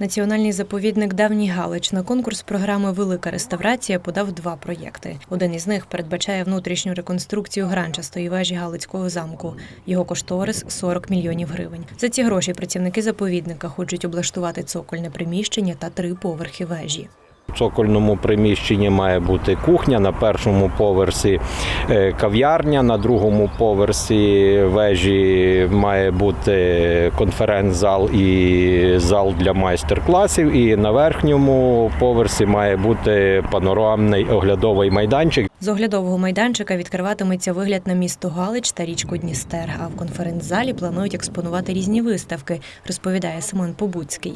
Національний заповідник Давній Галич на конкурс програми Велика реставрація подав два проєкти. Один із них передбачає внутрішню реконструкцію гранчастої вежі Галицького замку. Його кошторис 40 мільйонів гривень. За ці гроші працівники заповідника хочуть облаштувати цокольне приміщення та три поверхи вежі. Цокольному приміщенні має бути кухня, на першому поверсі е, кав'ярня, на другому поверсі вежі має бути конференц-зал і зал для майстер-класів. І на верхньому поверсі має бути панорамний оглядовий майданчик. З оглядового майданчика відкриватиметься вигляд на місто Галич та річку Дністер. А в конференц-залі планують експонувати різні виставки, розповідає Семен Побуцький.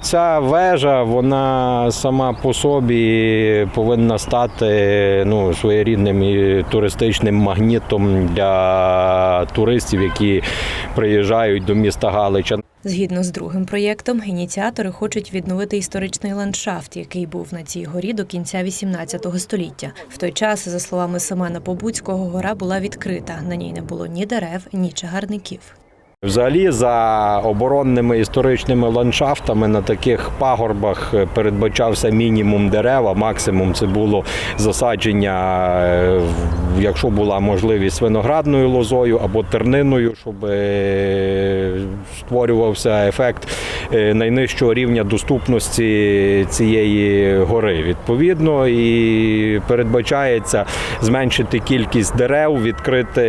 Ця вежа, вона сама по собі повинна стати ну, своєрідним туристичним магнітом для туристів, які приїжджають до міста Галича. Згідно з другим проєктом, ініціатори хочуть відновити історичний ландшафт, який був на цій горі до кінця XVIII століття. В той час, за словами Семена Побуцького, гора була відкрита. На ній не було ні дерев, ні чагарників. Взагалі, за оборонними історичними ландшафтами на таких пагорбах передбачався мінімум дерев, а максимум це було засадження, е, якщо була можливість виноградною лозою або терниною, щоб е, створювався ефект е, найнижчого рівня доступності цієї гори. Відповідно, і передбачається зменшити кількість дерев, відкрити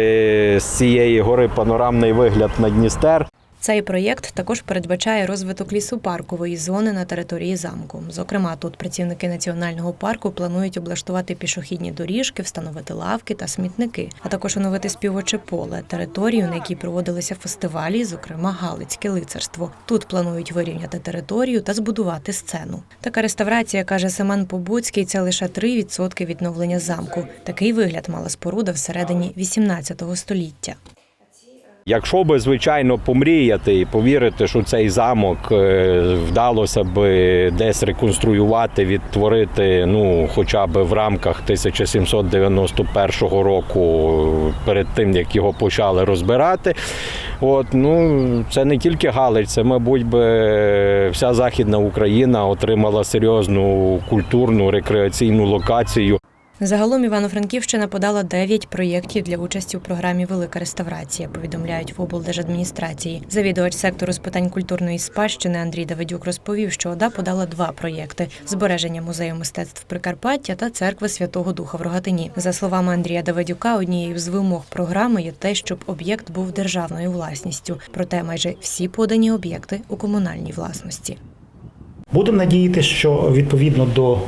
з цієї гори панорамний вигляд на Дністер. Цей проєкт також передбачає розвиток лісопаркової зони на території замку. Зокрема, тут працівники національного парку планують облаштувати пішохідні доріжки, встановити лавки та смітники, а також оновити співоче поле, територію, на якій проводилися фестивалі, зокрема Галицьке лицарство. Тут планують вирівняти територію та збудувати сцену. Така реставрація, каже Семен Побуцький, це лише 3% відновлення замку. Такий вигляд мала споруда всередині 18 століття. Якщо би, звичайно, помріяти і повірити, що цей замок е, вдалося б десь реконструювати, відтворити, ну, хоча б в рамках 1791 року, перед тим як його почали розбирати. От, ну, це не тільки Галич, це, мабуть, би вся Західна Україна отримала серйозну культурну рекреаційну локацію. Загалом Івано-Франківщина подала 9 проєктів для участі у програмі Велика реставрація. Повідомляють в облдержадміністрації. Завідувач сектору з питань культурної спадщини Андрій Давидюк розповів, що ОДА подала два проєкти: збереження музею мистецтв Прикарпаття та церкви Святого Духа в Рогатині. За словами Андрія Давидюка, однією з вимог програми є те, щоб об'єкт був державною власністю. Проте майже всі подані об'єкти у комунальній власності. Будемо надіятися, що відповідно до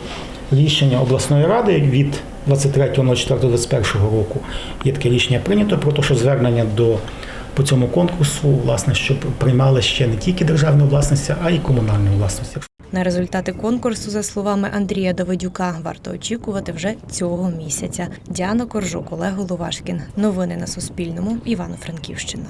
рішення обласної ради від 23.04.2021 року є таке рішення прийнято про те, що звернення до по цьому конкурсу, власне, щоб приймали ще не тільки державну власність, а й комунальну власність. На результати конкурсу, за словами Андрія Давидюка, варто очікувати вже цього місяця. Діана Коржук, Олег Головашкін. Новини на Суспільному. Івано-Франківщина.